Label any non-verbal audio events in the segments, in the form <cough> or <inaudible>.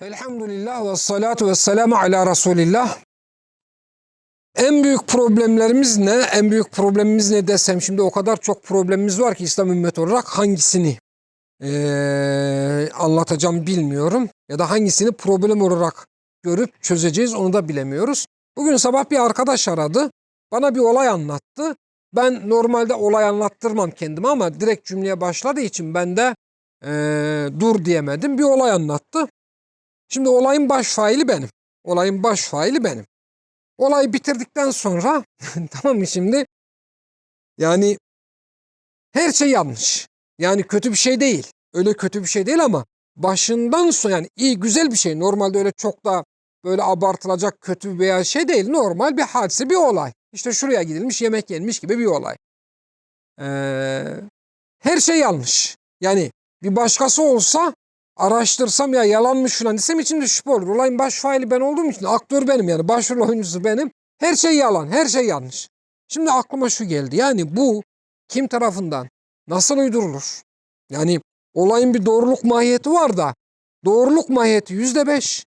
Elhamdülillah ve salatu ve selamu ala Resulillah. En büyük problemlerimiz ne? En büyük problemimiz ne desem şimdi o kadar çok problemimiz var ki İslam ümmeti olarak hangisini eee, anlatacağım bilmiyorum. Ya da hangisini problem olarak görüp çözeceğiz onu da bilemiyoruz. Bugün sabah bir arkadaş aradı. Bana bir olay anlattı. Ben normalde olay anlattırmam kendime ama direkt cümleye başladığı için ben de eee, dur diyemedim. Bir olay anlattı. Şimdi olayın baş faili benim. Olayın baş faili benim. Olayı bitirdikten sonra <laughs> tamam mı şimdi? Yani her şey yanlış. Yani kötü bir şey değil. Öyle kötü bir şey değil ama başından sonra yani iyi güzel bir şey. Normalde öyle çok da böyle abartılacak kötü veya şey değil. Normal bir hadise bir olay. İşte şuraya gidilmiş yemek yenmiş gibi bir olay. Ee, her şey yanlış. Yani bir başkası olsa araştırsam ya yalanmış falan desem içimde şüphe olur. Olayın baş faili ben olduğum için aktör benim yani başrol oyuncusu benim. Her şey yalan, her şey yanlış. Şimdi aklıma şu geldi. Yani bu kim tarafından nasıl uydurulur? Yani olayın bir doğruluk mahiyeti var da doğruluk mahiyeti yüzde beş.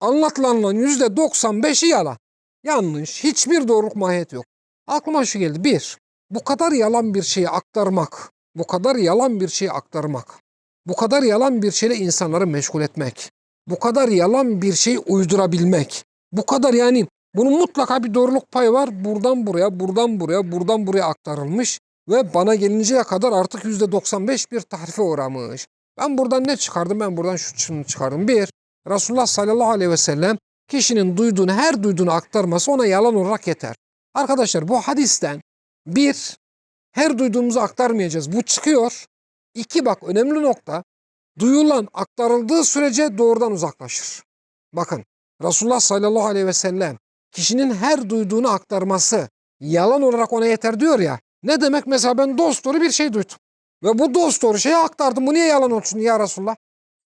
Anlatılanların yüzde doksan beşi yalan. Yanlış. Hiçbir doğruluk mahiyeti yok. Aklıma şu geldi. Bir, bu kadar yalan bir şeyi aktarmak, bu kadar yalan bir şeyi aktarmak, bu kadar yalan bir şeyle insanları meşgul etmek, bu kadar yalan bir şey uydurabilmek, bu kadar yani bunun mutlaka bir doğruluk payı var. Buradan buraya, buradan buraya, buradan buraya aktarılmış ve bana gelinceye kadar artık %95 bir tahrife uğramış. Ben buradan ne çıkardım? Ben buradan şu şunu çıkardım. Bir, Resulullah sallallahu aleyhi ve sellem kişinin duyduğunu, her duyduğunu aktarması ona yalan olarak yeter. Arkadaşlar bu hadisten bir, her duyduğumuzu aktarmayacağız. Bu çıkıyor. İki bak önemli nokta. Duyulan aktarıldığı sürece doğrudan uzaklaşır. Bakın Resulullah sallallahu aleyhi ve sellem kişinin her duyduğunu aktarması yalan olarak ona yeter diyor ya. Ne demek mesela ben dost doğru bir şey duydum. Ve bu dost doğru şeyi aktardım. Bu niye yalan olsun ya Resulullah?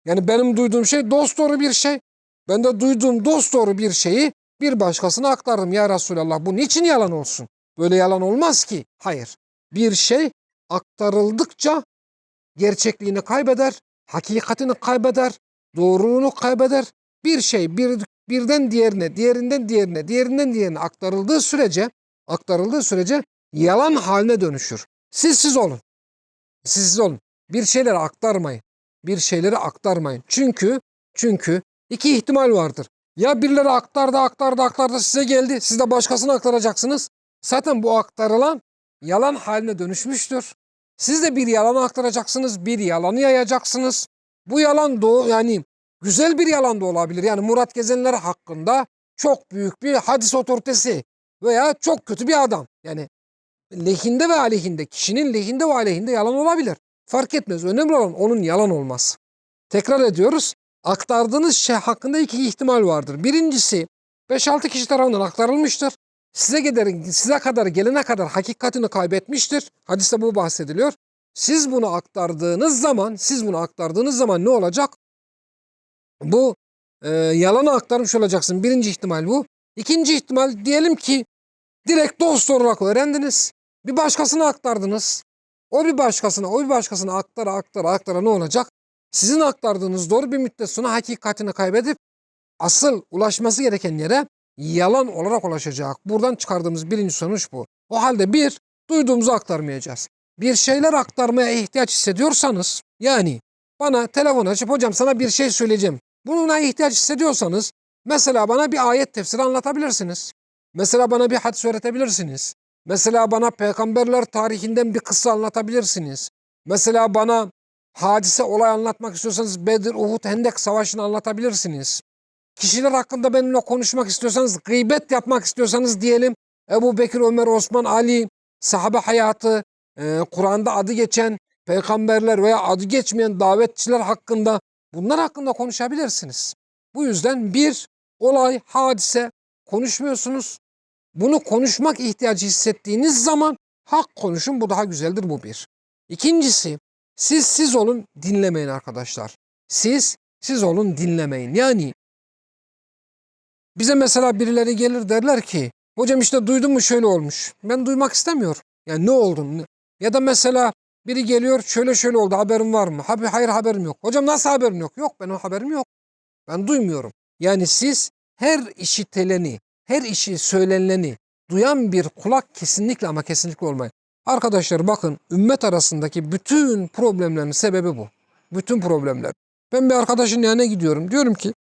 Yani benim duyduğum şey dost doğru bir şey. Ben de duyduğum dost doğru bir şeyi bir başkasına aktardım ya Resulallah. Bu niçin yalan olsun? Böyle yalan olmaz ki. Hayır. Bir şey aktarıldıkça gerçekliğini kaybeder, hakikatini kaybeder, doğruluğunu kaybeder. Bir şey bir, birden diğerine, diğerinden diğerine, diğerinden diğerine aktarıldığı sürece, aktarıldığı sürece yalan haline dönüşür. Siz siz olun. Siz siz olun. Bir şeyleri aktarmayın. Bir şeyleri aktarmayın. Çünkü çünkü iki ihtimal vardır. Ya birileri aktardı, aktardı, aktardı size geldi. Siz de başkasına aktaracaksınız. Zaten bu aktarılan yalan haline dönüşmüştür. Siz de bir yalanı aktaracaksınız, bir yalanı yayacaksınız. Bu yalan da yani güzel bir yalan da olabilir. Yani Murat Gezenler hakkında çok büyük bir hadis otoritesi veya çok kötü bir adam. Yani lehinde ve aleyhinde, kişinin lehinde ve aleyhinde yalan olabilir. Fark etmez. Önemli olan onun yalan olması. Tekrar ediyoruz. Aktardığınız şey hakkında iki ihtimal vardır. Birincisi 5-6 kişi tarafından aktarılmıştır. Size kadar, size kadar gelene kadar hakikatini kaybetmiştir. Hadiste bu bahsediliyor. Siz bunu aktardığınız zaman, siz bunu aktardığınız zaman ne olacak? Bu e, yalanı aktarmış olacaksın. Birinci ihtimal bu. İkinci ihtimal diyelim ki direkt dost olarak öğrendiniz. Bir başkasına aktardınız. O bir başkasına, o bir başkasına aktara aktara aktara ne olacak? Sizin aktardığınız doğru bir müddet sonra hakikatini kaybedip asıl ulaşması gereken yere yalan olarak ulaşacak. Buradan çıkardığımız birinci sonuç bu. O halde bir, duyduğumuzu aktarmayacağız. Bir şeyler aktarmaya ihtiyaç hissediyorsanız, yani bana telefon açıp hocam sana bir şey söyleyeceğim. Bununla ihtiyaç hissediyorsanız, mesela bana bir ayet tefsiri anlatabilirsiniz. Mesela bana bir hadis öğretebilirsiniz. Mesela bana peygamberler tarihinden bir kıssa anlatabilirsiniz. Mesela bana hadise olay anlatmak istiyorsanız Bedir, Uhud, Hendek savaşını anlatabilirsiniz. Kişiler hakkında benimle konuşmak istiyorsanız, gıybet yapmak istiyorsanız diyelim Ebu Bekir, Ömer, Osman, Ali, sahabe hayatı, e, Kur'an'da adı geçen peygamberler veya adı geçmeyen davetçiler hakkında bunlar hakkında konuşabilirsiniz. Bu yüzden bir olay, hadise konuşmuyorsunuz. Bunu konuşmak ihtiyacı hissettiğiniz zaman hak konuşun bu daha güzeldir bu bir. İkincisi siz siz olun dinlemeyin arkadaşlar. Siz siz olun dinlemeyin. Yani bize mesela birileri gelir derler ki hocam işte duydun mu şöyle olmuş. Ben duymak istemiyorum. Yani ne oldu? Ya da mesela biri geliyor şöyle şöyle oldu haberin var mı? Abi hayır haberim yok. Hocam nasıl haberin yok? Yok benim haberim yok. Ben duymuyorum. Yani siz her işiteleni, her işi söyleneni duyan bir kulak kesinlikle ama kesinlikle olmayın. Arkadaşlar bakın ümmet arasındaki bütün problemlerin sebebi bu. Bütün problemler. Ben bir arkadaşın yanına gidiyorum. Diyorum ki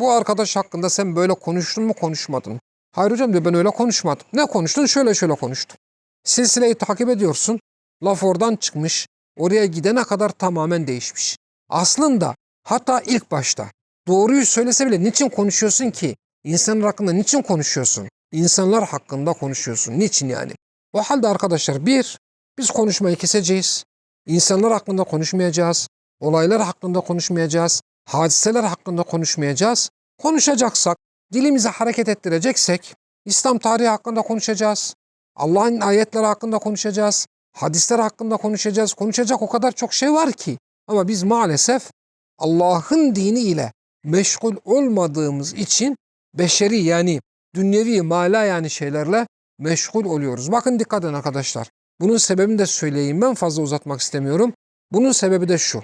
bu arkadaş hakkında sen böyle konuştun mu konuşmadın mı? Hayır hocam diyor ben öyle konuşmadım. Ne konuştun? Şöyle şöyle konuştum. Silsileyi takip ediyorsun. Laf oradan çıkmış. Oraya gidene kadar tamamen değişmiş. Aslında hatta ilk başta doğruyu söylese bile niçin konuşuyorsun ki? İnsanlar hakkında niçin konuşuyorsun? İnsanlar hakkında konuşuyorsun. Niçin yani? O halde arkadaşlar bir, biz konuşmayı keseceğiz. İnsanlar hakkında konuşmayacağız. Olaylar hakkında konuşmayacağız. Hadiseler hakkında konuşmayacağız. Konuşacaksak, dilimizi hareket ettireceksek, İslam tarihi hakkında konuşacağız. Allah'ın ayetleri hakkında konuşacağız. Hadisler hakkında konuşacağız. Konuşacak o kadar çok şey var ki. Ama biz maalesef Allah'ın dini ile meşgul olmadığımız için beşeri yani dünyevi mala yani şeylerle meşgul oluyoruz. Bakın dikkat edin arkadaşlar. Bunun sebebini de söyleyeyim ben fazla uzatmak istemiyorum. Bunun sebebi de şu.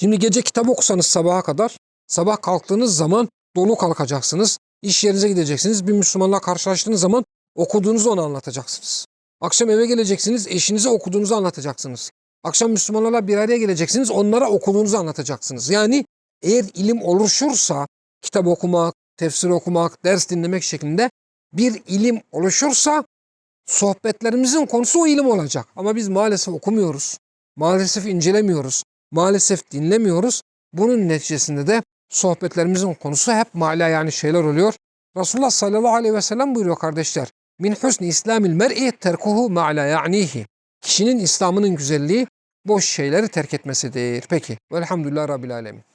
Şimdi gece kitap okusanız sabaha kadar sabah kalktığınız zaman dolu kalkacaksınız. İş yerinize gideceksiniz. Bir Müslümanla karşılaştığınız zaman okuduğunuzu ona anlatacaksınız. Akşam eve geleceksiniz, eşinize okuduğunuzu anlatacaksınız. Akşam Müslümanlarla bir araya geleceksiniz, onlara okuduğunuzu anlatacaksınız. Yani eğer ilim oluşursa, kitap okumak, tefsir okumak, ders dinlemek şeklinde bir ilim oluşursa sohbetlerimizin konusu o ilim olacak. Ama biz maalesef okumuyoruz. Maalesef incelemiyoruz. Maalesef dinlemiyoruz. Bunun neticesinde de sohbetlerimizin konusu hep mala yani şeyler oluyor. Resulullah sallallahu aleyhi ve sellem buyuruyor kardeşler. Min husni islamil mer'i terkuhu ma'la ya'nihi. Kişinin İslam'ının güzelliği boş şeyleri terk etmesidir. Peki. Velhamdülillah Rabbil Alemin.